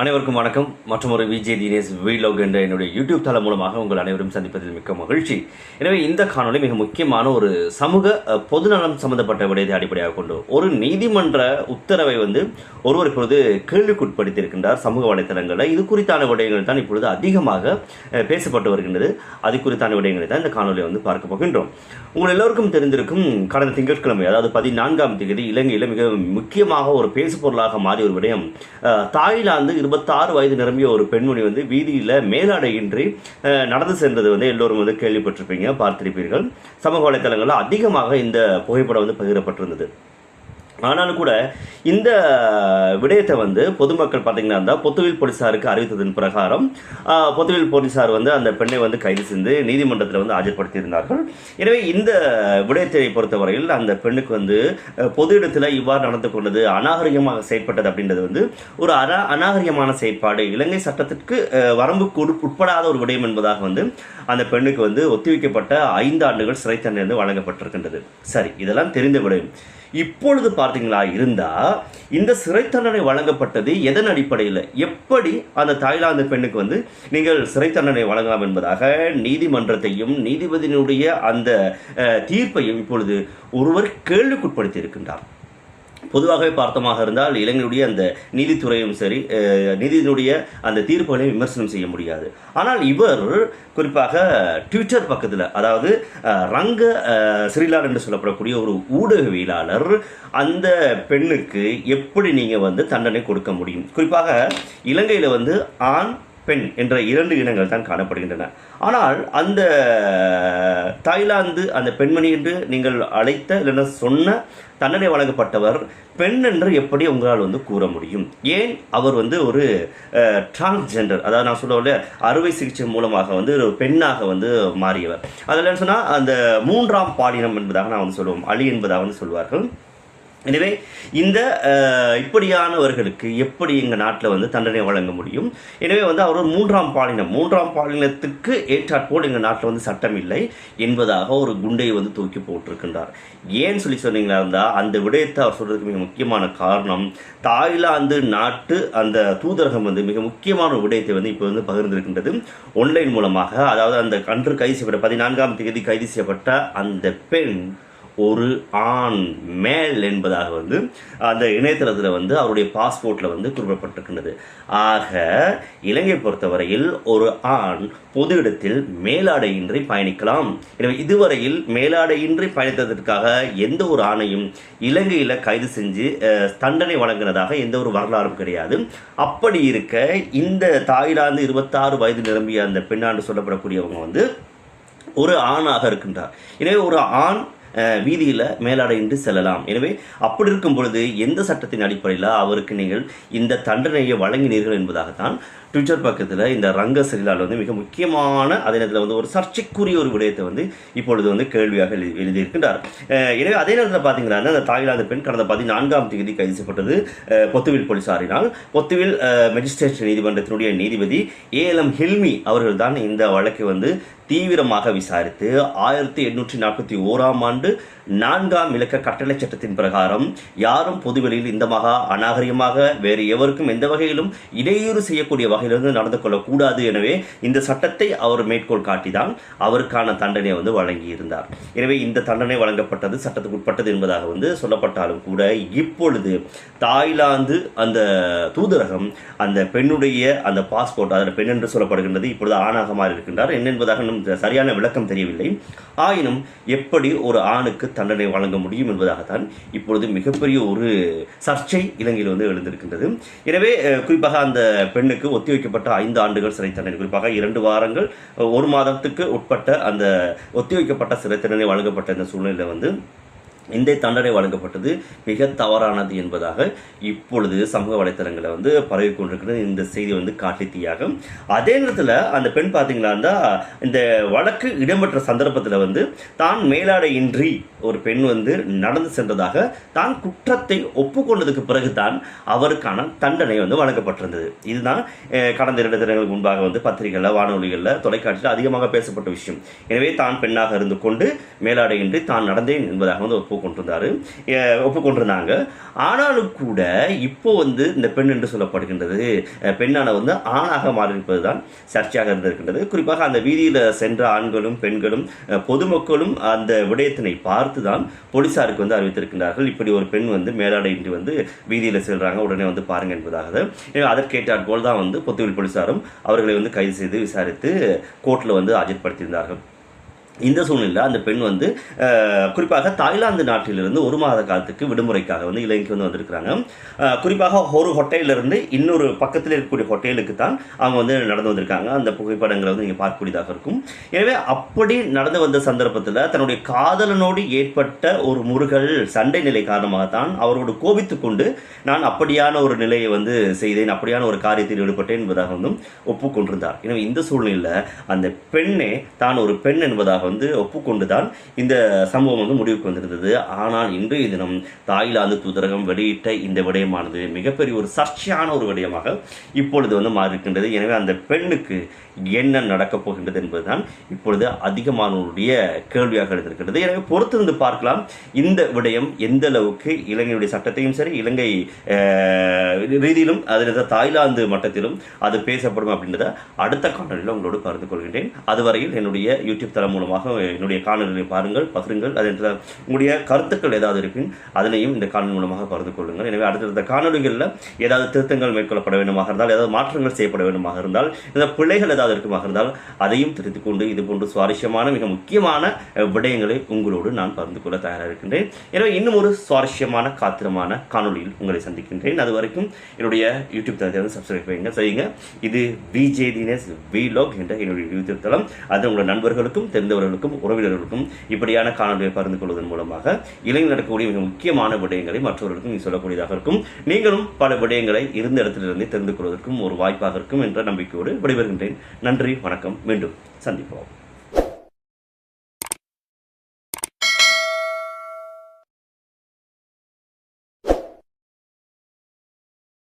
அனைவருக்கும் வணக்கம். மற்றும் ஒரு விஜய் தினேஷ் வீலோக் என்ற என்னுடைய யூடியூப் தளம் மூலமாக உங்கள் அனைவரும் சந்திப்பதில் மிக்க மகிழ்ச்சி. எனவே இந்த காணொலி மிக முக்கியமான ஒரு சமூக பொதுநலம் சம்பந்தப்பட்ட விடயத்தை அடிப்படையாக கொண்டு ஒரு நீதிமன்ற உத்தரவை வந்து ஒருவர் இப்பொழுது கேள்விக்குட்படுத்தியிருக்கின்றார் சமூக வலைத்தளங்களில். இது குறித்தான விடயங்கள் தான் இப்பொழுது அதிகமாக பேசப்பட்டு வருகின்றது. அது குறித்தான விடயங்களை தான் இந்த காணொலியை வந்து பார்க்க போகின்றோம். உங்கள் எல்லோருக்கும் தெரிந்திருக்கும் கடந்த திங்கட்கிழமை அதாவது பதினான்காம் தேதி இலங்கையில் மிக முக்கியமாக ஒரு பேசு பொருளாக மாறிய ஒரு விடயம் தாய்லாந்து இருபத்தாறு வயது நிரம்பிய ஒரு பெண்மணி வந்து வீதியில் மேலாடையின்றி நடந்து சென்றது வந்து எல்லோரும் வந்து கேள்விப்பட்டிருப்பீங்க பார்த்திருப்பீர்கள். சமூக வலைத்தளங்களில் அதிகமாக இந்த புகைப்படம் வந்து பகிரப்பட்டிருந்தது. ஆனாலும் கூட இந்த விடயத்தை வந்து பொதுமக்கள் பார்த்தீங்கன்னா இருந்தால் பொத்துவில் போலீஸாருக்கு அறிவித்ததன் பிரகாரம் பொத்துவில் போலீஸார் வந்து அந்த பெண்ணை வந்து கைது செய்து நீதிமன்றத்தில் வந்து ஆஜர்படுத்தியிருந்தார்கள். எனவே இந்த விடயத்தை பொறுத்தவரையில் அந்த பெண்ணுக்கு வந்து பொது இடத்துல இவ்வாறு நடந்து கொண்டது அநாகரிகமாக செயற்பட்டது அப்படின்றது வந்து ஒரு அனா அநாகரிகமான செயற்பாடு. இலங்கை சட்டத்திற்கு வரம்புக்கு உட்- உட்படாத ஒரு விடயம் என்பதாக வந்து அந்த பெண்ணுக்கு வந்து ஒத்திவைக்கப்பட்ட ஐந்து ஆண்டுகள் சிறை தண்டனை வழங்கப்பட்டிருக்கின்றது. சரி இதெல்லாம் தெரிந்த விடயம். இப்பொழுது பார்த்தீங்களா இருந்தால் இந்த சிறை தண்டனை வழங்கப்பட்டது எதன் அடிப்படையில்? எப்படி அந்த தாய்லாந்து பெண்ணுக்கு வந்து நீங்கள் சிறை தண்டனை வழங்கலாம் என்பதாக நீதிமன்றத்தையும் நீதிபதியினுடைய அந்த தீர்ப்பையும் இப்பொழுது ஒருவர் கேள்விக்குட்படுத்தி இருக்கின்றார் பொதுவாகவே பார்த்தமாக இருந்தால் இளைஞருடைய அந்த நீதித்துறையும் சரி நீதியினுடைய அந்த தீர்ப்புகளையும் விமர்சனம் செய்ய முடியாது. ஆனால் இவர் குறிப்பாக ட்விட்டர் பக்கத்தில் அதாவது ரங்க சிறிலார் என்று சொல்லப்படக்கூடிய ஒரு ஊடகவியலாளர் அந்த பெண்ணுக்கு எப்படி நீங்கள் வந்து தண்டனை கொடுக்க முடியும்? குறிப்பாக இலங்கையில் வந்து ஆண் பெண் என்ற இரண்டு இனங்கள் தான் காணப்படுகின்றன. ஆனால் அந்த தாய்லாந்து அந்த பெண்மணி என்று நீங்கள் அழைத்த இல்லைன்னா சொன்ன தண்டனை வழங்கப்பட்டவர் பெண் என்று எப்படி உங்களால் வந்து கூற முடியும்? ஏன் அவர் வந்து ஒரு டிரான்ஸ்ஜெண்டர் அதாவது நான் சொல்லுவோம்ல அறுவை சிகிச்சை மூலமாக வந்து ஒரு பெண்ணாக வந்து மாறியவர். அதில் என்ன சொன்னால் அந்த மூன்றாம் பாலினம் என்பதாக நான் வந்து சொல்லுவோம் அலி என்பதாக வந்து சொல்வார்கள். எனவே இந்த இப்படியானவர்களுக்கு எப்படி எங்கள் நாட்டில் வந்து தண்டனை வழங்க முடியும்? எனவே வந்து அவர் ஒரு மூன்றாம் பாலினம் மூன்றாம் பாலினத்துக்கு ஏற்றாற்போல் எங்கள் நாட்டில் வந்து சட்டம் இல்லை என்பதாக ஒரு குண்டை வந்து தூக்கி போட்டிருக்கின்றார். ஏன் சொல்லி சொன்னீங்களா இருந்தால் அந்த விடயத்தை அவர் சொல்கிறதுக்கு மிக முக்கியமான காரணம் தாய்லாந்து நாட்டு அந்த தூதரகம் வந்து மிக முக்கியமான ஒரு விடயத்தை வந்து இப்போ வந்து பகிர்ந்திருக்கின்றது. ஒன்லைன் மூலமாக அதாவது அந்த கன்று கைது செய்யப்பட்ட பதினான்காம் தேதி கைது செய்யப்பட்ட அந்த பெண் ஒரு ஆண் மேல் என்பதாக வந்து அந்த இணையதளத்தில் வந்து அவருடைய பாஸ்போர்ட்டில் வந்து குறிப்பிடப்பட்டிருக்கின்றது. ஆக இலங்கை பொறுத்தவரையில் ஒரு ஆண் பொது இடத்தில் மேலாடையின்றி பயணிக்கலாம். எனவே இதுவரையில் மேலாடையின்றி பயணித்ததற்காக எந்த ஒரு ஆணையும் இலங்கையில் கைது செஞ்சு தண்டனை வழங்கினதாக எந்த ஒரு வரலாறும் கிடையாது. அப்படி இருக்க இந்த தாய்லாந்து இருபத்தாறு வயது நிரம்பிய அந்த பெண்ணாண்டு சொல்லப்படக்கூடியவங்க வந்து ஒரு ஆணாக இருக்கின்றார். எனவே ஒரு ஆண் வீதியில் மேலாடையின்றி செல்லலாம். எனவே அப்படி இருக்கும் பொழுது எந்த சட்டத்தின் அடிப்படையில் அவருக்கு நீங்கள் இந்த தண்டனையை வழங்கினீர்கள் என்பதாகத்தான் ட்விட்டர் பக்கத்தில் இந்த ரங்க சரிலால் வந்து மிக முக்கியமான அதே நேரத்தில் வந்து ஒரு சர்ச்சைக்குரிய ஒரு விடயத்தை வந்து இப்பொழுது வந்து கேள்வியாக எழுதி எழுதியிருக்கின்றார். எனவே அதே நேரத்தில் பார்த்தீங்கன்னா அந்த தாய்லாந்து பெண் கடந்த பதினான்காம் தேதி கைது செய்யப்பட்டது. பொத்துவில் போலீசாரினால். பொத்துவில் மெஜிஸ்ட்ரேட் நீதிமன்றத்தினுடைய நீதிபதி ஏஎல்எம் ஹில்மி அவர்கள் தான் இந்த வழக்கை வந்து தீவிரமாக விசாரித்து ஆயிரத்தி எண்ணூற்றி நாற்பத்தி ஓராம் ஆண்டு நான்காம் இலக்க கட்டளை சட்டத்தின் பிரகாரம் யாரும் பொதுவெளியில் இந்த மகா அநாகரிகமாக வேறு எவருக்கும் எந்த வகையிலும் இடையூறு செய்யக்கூடிய வகையிலிருந்து நடந்து கொள்ளக்கூடாது. எனவே இந்த சட்டத்தை அவர் மேற்கோள் காட்டிதான் அவருக்கான தண்டனை வந்து வழங்கியிருந்தார். எனவே இந்த தண்டனை வழங்கப்பட்டது சட்டத்துக்கு உட்பட்டது என்பதாக வந்து சொல்லப்பட்டாலும் கூட இப்பொழுது தாய்லாந்து அந்த தூதரகம் அந்த பெண்ணுடைய அந்த பாஸ்போர்ட் அதில் பெண் என்று சொல்லப்படுகின்றது இப்பொழுது ஆணாக மாறி இருக்கின்றார். என்ன என்பதாக இன்னும் சரியான விளக்கம் தெரியவில்லை. ஆயினும் எப்படி ஒரு ஆணுக்கு தண்டனை வழங்க முடியும் என்பதாகத்தான் இப்பொழுது மிகப்பெரிய ஒரு சர்ச்சை இலங்கையில் வந்து எழுந்திருக்கின்றது. எனவே குறிப்பாக அந்த பெண்ணுக்கு ஒத்திவைக்கப்பட்ட ஐந்து ஆண்டுகள் சிறை தண்டனை. குறிப்பாக இரண்டு வாரங்கள் ஒரு மாதத்துக்கு உட்பட்ட அந்த ஒத்திவைக்கப்பட்ட சிறை தண்டனை வழங்கப்பட்ட இந்த சூழ்நிலையில் வந்து இந்த தண்டனை வழங்கப்பட்டது மிக தவறானது என்பதாக இப்பொழுது சமூக வலைத்தளங்களை வந்து பரவி கொண்டிருக்கிறது இந்த செய்தி வந்து காட்டுத்தீயாக அதே நேரத்தில் அந்த பெண் பார்த்தீங்களா இருந்தால் இந்த வழக்கு இடம்பெற்ற சந்தர்ப்பத்தில் வந்து தான் மேலாடையின்றி ஒரு பெண் வந்து நடந்து சென்றதாக தான் குற்றத்தை ஒப்புக்கொண்டதுக்கு பிறகு தான் அவருக்கான தண்டனை வந்து வழங்கப்பட்டிருந்தது. இதுதான் கடந்த இரண்டு தினங்களுக்கு முன்பாக வந்து பத்திரிகைகளில் வானொலிகளில் தொலைக்காட்சியில் அதிகமாக பேசப்பட்ட விஷயம். எனவே தான் பெண்ணாக இருந்து கொண்டு மேலாடையின்றி தான் நடந்தேன் என்பதாக வந்து ஒப்பு ஒப்புக்கொண்டிருந்தார். ஒப்புக்கொண்டிருந்தாங்க. ஆனாலும் கூட இப்போ வந்து இந்த பெண் என்று சொல்லப்படுகின்றது. பெண்ணான வந்து ஆணாக மாறியிருப்பது தான் சர்ச்சையாக இருந்திருக்கின்றது. குறிப்பாக அந்த வீதியில் சென்ற ஆண்களும் பெண்களும் பொதுமக்களும் அந்த விடயத்தினை பார்த்து தான் போலீசாருக்கு வந்து அறிவித்திருக்கின்றார்கள். இப்படி ஒரு பெண் வந்து மேலாடையின்றி வந்து வீதியில் செல்கிறாங்க உடனே வந்து பாருங்க என்பதாக. எனவே போல் தான் வந்து பொத்துவில் போலீசாரும் அவர்களை வந்து கைது செய்து விசாரித்து கோர்ட்டில் வந்து ஆஜர்படுத்தியிருந்தார்கள். இந்த சூழ்நிலையில் அந்த பெண் வந்து குறிப்பாக தாய்லாந்து நாட்டிலிருந்து ஒரு மாத காலத்துக்கு விடுமுறைக்காக வந்து இலங்கைக்கு வந்து வந்திருக்கிறாங்க. குறிப்பாக ஒரு ஹோட்டலிருந்து இன்னொரு பக்கத்தில் இருக்கக்கூடிய ஹோட்டலுக்கு தான் அவங்க வந்து நடந்து வந்திருக்காங்க. அந்த புகைப்படங்களை வந்து நீங்கள் பார்க்கக்கூடியதாக இருக்கும். எனவே அப்படி நடந்து வந்த சந்தர்ப்பத்தில் தன்னுடைய காதலனோடு ஏற்பட்ட ஒரு முருகல் சண்டை நிலை காரணமாகத்தான் அவரோடு கோபித்து கொண்டு நான் அப்படியான ஒரு நிலையை வந்து செய்தேன் அப்படியான ஒரு காரியத்தில் ஈடுபட்டேன் என்பதாக வந்து ஒப்புக்கொண்டிருந்தார். எனவே இந்த சூழ்நிலையில் அந்த பெண்ணே தான் ஒரு பெண் என்பதாக வந்து ஒப்புக்கொண்டுதான் இந்த சம்பவம் வந்து முடிவுக்கு வந்திருந்தது. ஆனால் இன்றைய தினம் தாய்லாந்து தூதரகம் வெளியிட்ட இந்த விடயமானது மிகப்பெரிய ஒரு சர்ச்சையான ஒரு விடயமாக இப்பொழுது வந்து மாறியிருக்கின்றது. எனவே அந்த பெண்ணுக்கு என்ன நடக்கப் போகின்றது என்பதுதான் இப்பொழுது அதிகமானவருடைய கேள்வியாக இருந்திருக்கிறது எனவே பொறுத்திருந்து பார்க்கலாம். இந்த விடயம் எந்த அளவுக்கு இலங்கையுடைய சட்டத்தையும் சரி இலங்கை ரீதியிலும் அதில் தாய்லாந்து மட்டத்திலும் அது பேசப்படும் அப்படின்றத அடுத்த காணொலியில் உங்களோடு பகிர்ந்து கொள்கின்றேன். அதுவரையில் என்னுடைய யூடியூப் தளம் மூலமாக என்னுடைய காணொலிகளை பாருங்கள் பகிருங்கள். அது உங்களுடைய கருத்துக்கள் ஏதாவது இருப்பின் அதனையும் இந்த காணொலி மூலமாக பகிர்ந்து கொள்ளுங்கள். எனவே அடுத்தடுத்த காணொலிகளில் ஏதாவது திருத்தங்கள் மேற்கொள்ளப்பட வேண்டுமாக இருந்தால் ஏதாவது மாற்றங்கள் செய்யப்பட வேண்டுமாக இருந்தால் இந்த பிழைகள் ஏதாவது இருக்குமாக இருந்தால் அதையும் திருத்திக் கொண்டு இது போன்று சுவாரஸ்யமான மிக முக்கியமான விடயங்களை உங்களோடு நான் பகிர்ந்து கொள்ள தயாராக இருக்கின்றேன். எனவே இன்னும் ஒரு சுவாரஸ்யமான காத்திரமான காணொளியில் உங்களை சந்திக்கின்றேன். அது வரைக்கும் என்னுடைய யூடியூப் தளத்தை வந்து சப்ஸ்கிரைப் பண்ணுங்கள் சரிங்க இது விஜே தினேஷ் விலாக் என்ற என்னுடைய யூடியூப் தளம். அது உங்கள் நண்பர்களுக்கும் நண்பர்களுக்கும் உறவினர்களுக்கும் இப்படியான காணொலியை பகிர்ந்து கொள்வதன் மூலமாக இளைஞர் நடக்கக்கூடிய மிக முக்கியமான விடயங்களை மற்றவர்களுக்கும் நீ சொல்லக்கூடியதாக இருக்கும். நீங்களும் பல விடயங்களை இருந்த இடத்திலிருந்தே தெரிந்து கொள்வதற்கும் ஒரு வாய்ப்பாக இருக்கும் என்ற நம்பிக்கையோடு விடைபெறுகின்றேன். நன்றி வணக்கம். மீண்டும் சந்திப்போம்.